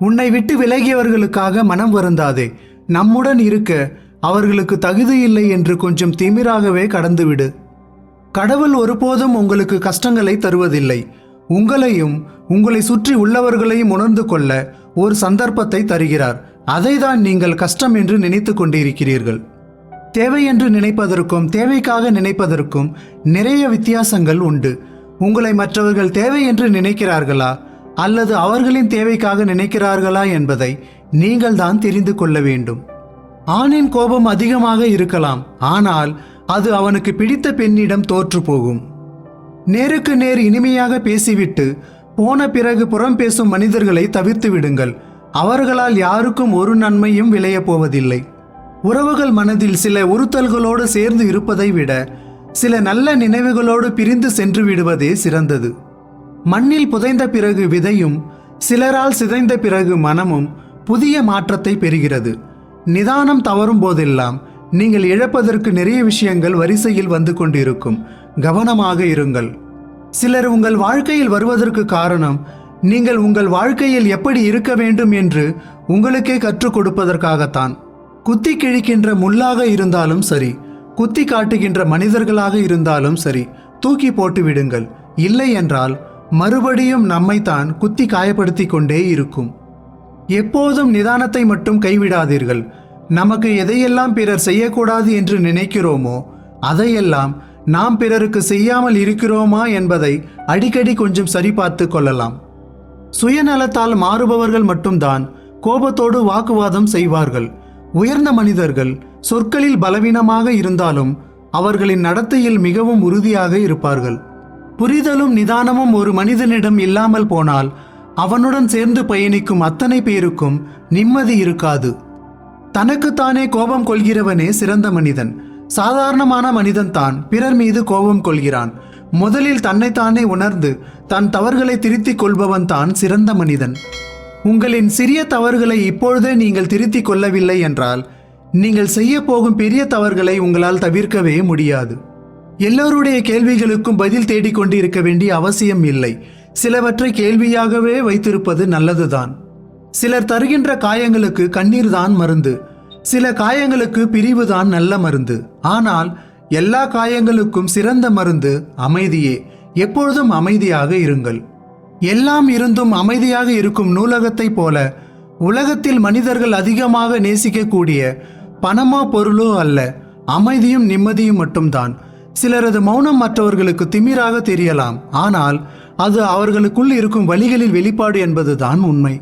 உன்னை விட்டு விலகியவர்களுக்காக மனம் வருந்தாதே. நம்முடன் இருக்க அவர்களுக்கு தகுதி இல்லை என்று கொஞ்சம் திமிராகவே கடந்துவிடு. கடவுள் ஒருபோதும் உங்களுக்கு கஷ்டங்களை தருவதில்லை. உங்களையும் உங்களை சுற்றி உள்ளவர்களையும் உணர்ந்து கொள்ள ஒரு சந்தர்ப்பத்தை தருகிறார். அதைதான் நீங்கள் கஷ்டம் என்று நினைத்து கொண்டிருக்கிறீர்கள். தேவை என்று நினைப்பதற்கும் தேவைக்காக நினைப்பதற்கும் நிறைய வித்தியாசங்கள் உண்டு. உங்களை மற்றவர்கள் தேவை என்று நினைக்கிறார்களா? அல்லது அவர்களின் தேவைக்காக நினைக்கிறார்களா என்பதை நீங்கள் தான் தெரிந்து கொள்ள வேண்டும். ஆணின் கோபம் அதிகமாக இருக்கலாம் ஆனால் அது அவனுக்கு பிடித்த பெண்ணிடம் தோற்று போகும். நேருக்கு நேர் இனிமையாக பேசிவிட்டு போன பிறகு புறம் பேசும் மனிதர்களை தவிர்த்து விடுங்கள். அவர்களால் யாருக்கும் ஒரு நன்மையும் விளையப் போவதில்லை. உறவுகள் மனதில் சில உறுத்தல்களோடு சேர்ந்து இருப்பதை விட சில நல்ல நினைவுகளோடு பிரிந்து சென்று விடுவதே சிறந்தது. மண்ணில் புதைந்த பிறகு விதையும் சிலரால் சிதைந்த பிறகு மனமும் புதிய மாற்றத்தை பெறுகிறது. நிதானம் தவறும் போதெல்லாம் நீங்கள் இழப்பதற்கு நிறைய விஷயங்கள் வரிசையில் வந்து கொண்டிருக்கும். கவனமாக இருங்கள். சிலர் உங்கள் வாழ்க்கையில் வருவதற்கு காரணம் நீங்கள் உங்கள் வாழ்க்கையில் எப்படி இருக்க வேண்டும் என்று உங்களுக்கே கற்றுக் கொடுப்பதற்காகத்தான். குத்தி கிழிக்கின்ற முள்ளாக இருந்தாலும் சரி குத்தி காட்டுகின்ற மனிதர்களாக இருந்தாலும் சரி தூக்கி போட்டு விடுங்கள். இல்லை என்றால் மறுபடியும் நம்மைத்தான் குத்தி காயப்படுத்தி கொண்டே இருக்கும். எப்போதும் நிதானத்தை மட்டும் கைவிடாதீர்கள். நமக்கு எதையெல்லாம் பிறர் செய்யக்கூடாது என்று நினைக்கிறோமோ அதையெல்லாம் நாம் பிறருக்கு செய்யாமல் இருக்கிறோமா என்பதை அடிக்கடி கொஞ்சம் சரிபார்த்து கொள்ளலாம். சுயநலத்தால் மாறுபவர்கள் மட்டும்தான் கோபத்தோடு வாக்குவாதம் செய்வார்கள். உயர்ந்த மனிதர்கள் சொற்களில் பலவீனமாக இருந்தாலும் அவர்களின் நடத்தையில் மிகவும் உறுதியாக இருப்பார்கள். புரிதலும் நிதானமும் ஒரு மனிதனிடம் இல்லாமல் போனால் அவனுடன் சேர்ந்து பயணிக்கும் அத்தனை பேருக்கும் நிம்மதி இருக்காது. தனக்குத்தானே கோபம் கொள்கிறவனே சிறந்த மனிதன். சாதாரணமான மனிதன் தான் பிறர் மீது கோபம் கொள்கிறான். முதலில் தன்னைத்தானே உணர்ந்து தன் தவறுகளை திருத்திக் கொள்பவன் தான் சிறந்த மனிதன். உங்களின் சிறிய தவறுகளை இப்பொழுதே நீங்கள் திருத்திக் கொள்ளவில்லை என்றால் நீங்கள் செய்ய போகும் பெரிய தவறுகளை உங்களால் தவிர்க்கவே முடியாது. எல்லோருடைய கேள்விகளுக்கும் பதில் தேடிக்கொண்டு இருக்க வேண்டிய அவசியம் இல்லை. சிலவற்றை கேள்வியாகவே வைத்திருப்பது நல்லதுதான். சிலர் தருகின்ற காயங்களுக்கு கண்ணீர் தான் மருந்து. சில காயங்களுக்கு பிரிவுதான் நல்ல மருந்து. ஆனால் எல்லா காயங்களுக்கும் சிறந்த மருந்து அமைதியே. எப்பொழுதும் அமைதியாக இருங்கள். எல்லாம் இருந்தும் அமைதியாக இருக்கும் நூலகத்தைப் போல உலகத்தில் மனிதர்கள் அதிகமாக நேசிக்கக்கூடிய பணமோ பொருளோ அல்ல அமைதியும் நிம்மதியும் மட்டும்தான். சிலரது மௌனம் மற்றவர்களுக்கு திமிராக தெரியலாம். ஆனால் அது அவர்களுக்குள் இருக்கும் வழிகளில் வெளிப்பாடு என்பதுதான் உண்மை.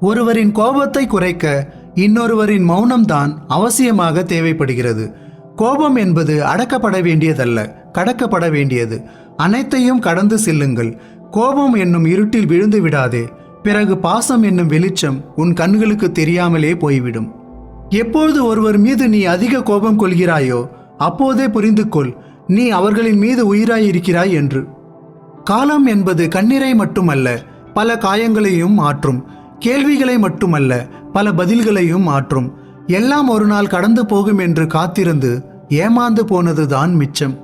ஒருவரின் கோபத்தை குறைக்க இன்னொருவரின் மௌனம்தான் அவசியமாக தேவைப்படுகிறது. கோபம் என்பது அடக்கப்பட வேண்டியதல்ல கடக்கப்பட வேண்டியது. அனைத்தையும் கடந்து செல்லுங்கள். கோபம் என்னும் இருட்டில் விழுந்து விடாதே. பிறகு பாசம் என்னும் வெளிச்சம் உன் கண்களுக்கு தெரியாமலே போய்விடும். எப்பொழுது ஒருவர் மீது நீ அதிக கோபம் கொள்கிறாயோ அப்போதே புரிந்து கொள் நீ அவர்களின் மீது உயிராயிருக்கிறாய் என்று. காலம் என்பது கண்ணீரை மட்டுமல்ல பல காயங்களையும் மாற்றும். கேள்விகளை மட்டுமல்ல பல பதில்களையும் மாற்றும். எல்லாம் ஒரு நாள் கடந்து போகும் என்று காத்திருந்து ஏமாந்து போனதுதான் மிச்சம்.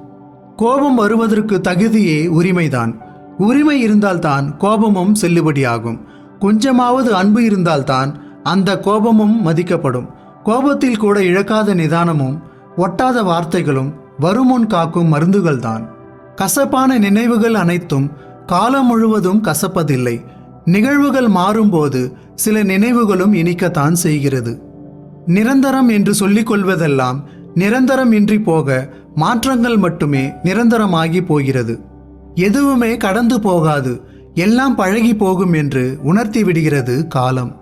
கோபம் வருவதற்கு தகுதியே உரிமைதான். உரிமை இருந்தால்தான் கோபமும் செல்லுபடியாகும். கொஞ்சமாவது அன்பு இருந்தால்தான் அந்த கோபமும் மதிக்கப்படும். கோபத்தில் கூட இழக்காத நிதானமும் ஒட்டாத வார்த்தைகளும் வருமுன் காக்கும் மருந்துகள்தான். கசப்பான நினைவுகள் அனைத்தும் காலம் முழுவதும் கசப்பதில்லை. நிகழ்வுகள் மாறும்போது சில நினைவுகளும் இனிக்கத்தான் செய்கிறது. நிரந்தரம் என்று சொல்லிக் கொள்வதெல்லாம் நிரந்தரம் இன்றி போக மாற்றங்கள் மட்டுமே நிரந்தரமாகி போகிறது. எதுவுமே கடந்து போகாது. எல்லாம் பழகி போகும் என்று உணர்த்தி விடுகிறது காலம்.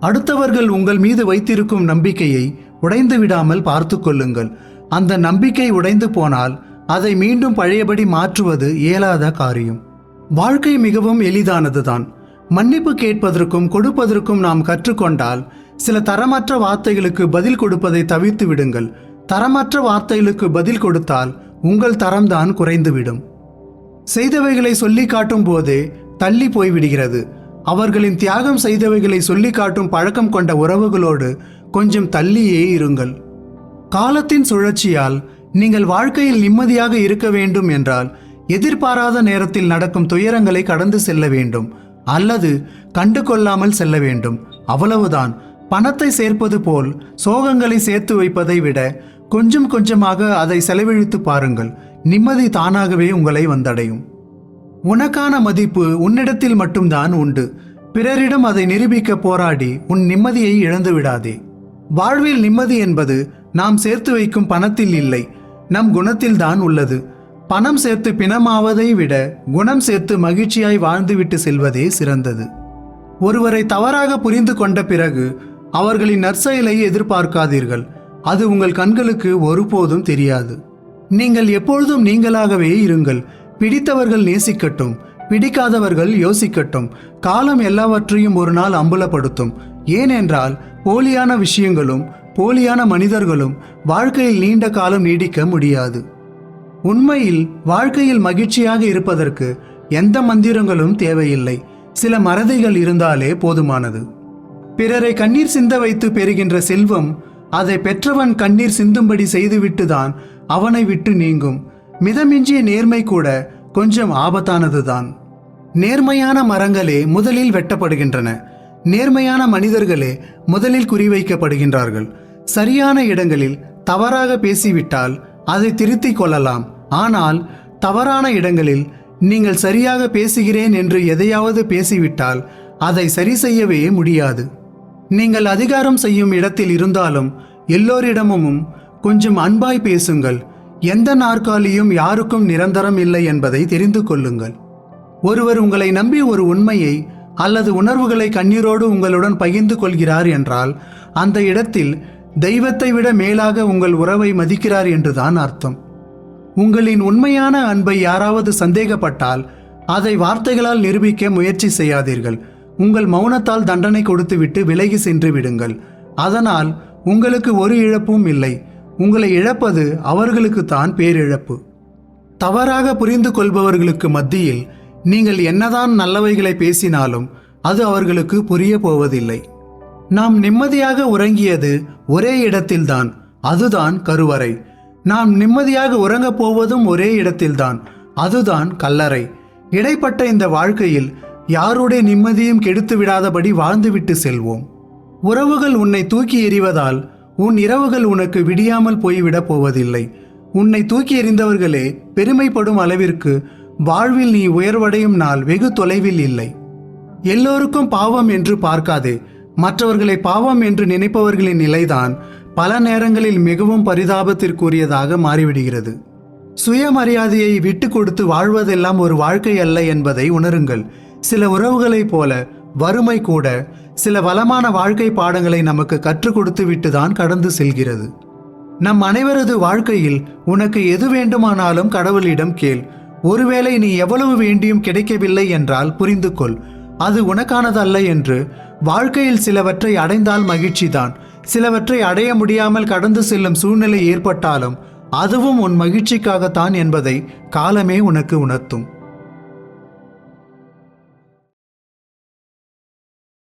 அடுத்தவர்கள் உங்கள் மீது வைத்திருக்கும் நம்பிக்கையை உடைந்து விடாமல் பார்த்து கொள்ளுங்கள். அந்த நம்பிக்கை உடைந்து போனால் அதை மீண்டும் பழையபடி மாற்றுவது இயலாத காரியம். வாழ்க்கை மிகவும் எளிதானதுதான். மன்னிப்பு கேட்பதற்கும் கொடுப்பதற்கும் நாம் கற்றுக்கொண்டால் சில தரமற்ற வார்த்தைகளுக்கு பதில் கொடுப்பதை தவிர்த்து விடுங்கள். தரமற்ற வார்த்தைகளுக்கு பதில் கொடுத்தால் உங்கள் தரம்தான் குறைந்துவிடும். செய்தவைகளை சொல்லி காட்டும் போதே தள்ளி போய்விடுகிறது. அவர்களின் தியாகம் செய்தவைகளை சொல்லி காட்டும் பழக்கம் கொண்ட உறவுகளோடு கொஞ்சம் தள்ளியே இருங்கள். காலத்தின் சுழற்சியால் நீங்கள் வாழ்க்கையில் நிம்மதியாக இருக்க வேண்டும் என்றால் எதிர்பாராத நேரத்தில் நடக்கும் துயரங்களை கடந்து செல்ல வேண்டும் அல்லது கண்டு கொள்ளாமல் செல்ல வேண்டும். அவ்வளவுதான். பணத்தை சேர்ப்பது போல் சோகங்களை சேர்த்து வைப்பதை விட கொஞ்சம் கொஞ்சமாக அதை செலவழித்து பாருங்கள். நிம்மதி தானாகவே உங்களை வந்தடையும். உனக்கான மதிப்பு உன்னிடத்தில் மட்டும்தான் உண்டு. பிறரிடம் அதை நிரூபிக்க போராடி உன் நிம்மதியை இழந்து விடாதே வாழ்வில் நிம்மதி என்பது நாம் சேர்த்து வைக்கும் பணத்தில் இல்லை. நம் குணத்தில்தான் உள்ளது. பணம் சேர்த்து பிணமாவதை விட குணம் சேர்த்து மகிழ்ச்சியாய் வாழ்ந்துவிட்டு செல்வதே சிறந்தது. ஒருவரை தவறாக புரிந்து கொண்ட பிறகு அவர்களின் நற்செயலை எதிர்பார்க்காதீர்கள். அது உங்கள் கண்களுக்கு ஒருபோதும் தெரியாது. நீங்கள் எப்பொழுதும் நீங்களாகவே இருங்கள். பிடித்தவர்கள் நேசிக்கட்டும். பிடிக்காதவர்கள் யோசிக்கட்டும். காலம் எல்லாவற்றையும் ஒரு நாள் அம்பலப்படுத்தும். ஏனென்றால் போலியான விஷயங்களும் போலியான மனிதர்களும் வாழ்க்கையில் நீண்ட காலம் நீடிக்க முடியாது. உண்மையில் வாழ்க்கையில் மகிழ்ச்சியாக இருப்பதற்கு எந்த மந்திரங்களும் தேவையில்லை. சில மறதிகள் இருந்தாலே போதுமானது. பிறரை கண்ணீர் சிந்த வைத்து பெறுகின்ற செல்வம் அதை பெற்றவன் கண்ணீர் சிந்தும்படி செய்துவிட்டுதான் அவனை விட்டு நீங்கும். மிதமிஞ்சிய நேர்மை கூட கொஞ்சம் ஆபத்தானதுதான். நேர்மையான மரங்களே முதலில் வெட்டப்படுகின்றன. நேர்மையான மனிதர்களே முதலில் குறிவைக்கப்படுகின்றார்கள். சரியான இடங்களில் தவறாக பேசிவிட்டால் அதை திருத்திக் கொள்ளலாம். ஆனால் தவறான இடங்களில் நீங்கள் சரியாக பேசுகிறேன் என்று எதையாவது பேசிவிட்டால் அதை சரி செய்யவே முடியாது. நீங்கள் அதிகாரம் செய்யும் இடத்தில் இருந்தாலும் எல்லோரிடமும் கொஞ்சம் அன்பாய் பேசுங்கள். எந்த நாற்காலியும் யாருக்கும் நிரந்தரம் இல்லை என்பதை தெரிந்து கொள்ளுங்கள். ஒருவர் உங்களை நம்பி ஒரு உண்மையை அல்லது உணர்வுகளை கண்ணீரோடு உங்களுடன் பகிர்ந்து கொள்கிறார் என்றால் அந்த இடத்தில் தெய்வத்தை விட மேலாக உங்கள் உறவை மதிக்கிறார் என்றுதான் அர்த்தம். உங்களின் உண்மையான அன்பை யாராவது சந்தேகப்பட்டால் அதை வார்த்தைகளால் நிரூபிக்க முயற்சி செய்யாதீர்கள். உங்கள் மௌனத்தால் தண்டனை கொடுத்துவிட்டு விலகி சென்று விடுங்கள். அதனால் உங்களுக்கு ஒரு இழப்பும் இல்லை. உங்களை இழப்பது அவர்களுக்கு தான் பேரிழப்பு. தவறாக புரிந்து கொள்பவர்களுக்கு மத்தியில் நீங்கள் என்னதான் நல்லவைகளை பேசினாலும் அது அவர்களுக்கு புரிய போவதில்லை. நாம் நிம்மதியாக உறங்கியது ஒரே இடத்தில்தான். அதுதான் கருவறை. நாம் நிம்மதியாக உறங்கப் போவதும் ஒரே இடத்தில்தான். அதுதான் கல்லறை. இடைப்பட்ட இந்த வாழ்க்கையில் யாருடைய நிம்மதியும் கெடுத்து விடாதபடி வாழ்ந்துவிட்டு செல்வோம். உறவுகள் உன்னை தூக்கி எறிவதால் உன் இரவுகள் உனக்கு விடியாமல் போய்விடப் போவதில்லை. உன்னை தூக்கி எறிந்தவர்களே பெருமைப்படும் அளவிற்கு வாழ்வில் நீ உயர்வடையும் நாள் வெகு தொலைவில் இல்லை. எல்லோருக்கும் பாவம் என்று பார்க்காதே மற்றவர்களை பாவம் என்று நினைப்பவர்களின் நிலைதான் பல நேரங்களில் மிகவும் பரிதாபத்திற்குரியதாக மாறிவிடுகிறது. சுயமரியாதையை விட்டு கொடுத்து வாழ்வதெல்லாம் ஒரு வாழ்க்கை அல்ல என்பதை உணருங்கள். சில உறவுகளைப் போல வறுமை கூட சில வளமான வாழ்க்கை பாடங்களை நமக்கு கற்றுக் கொடுத்து விட்டுதான் கடந்து செல்கிறது. நம் அனைவரது வாழ்க்கையில் உனக்கு எது வேண்டுமானாலும் கடவுளிடம் கேள். ஒருவேளை நீ எவ்வளவு வேண்டியும் கிடைக்கவில்லை என்றால் புரிந்து கொள் அது உனக்கானதல்ல என்று. வாழ்க்கையில் சிலவற்றை அடைந்தால் மகிழ்ச்சிதான். சிலவற்றை அடைய முடியாமல் கடந்து செல்லும் சூழ்நிலை ஏற்பட்டாலும் அதுவும் உன் மகிழ்ச்சிக்காகத்தான் என்பதை காலமே உனக்கு உணர்த்தும்.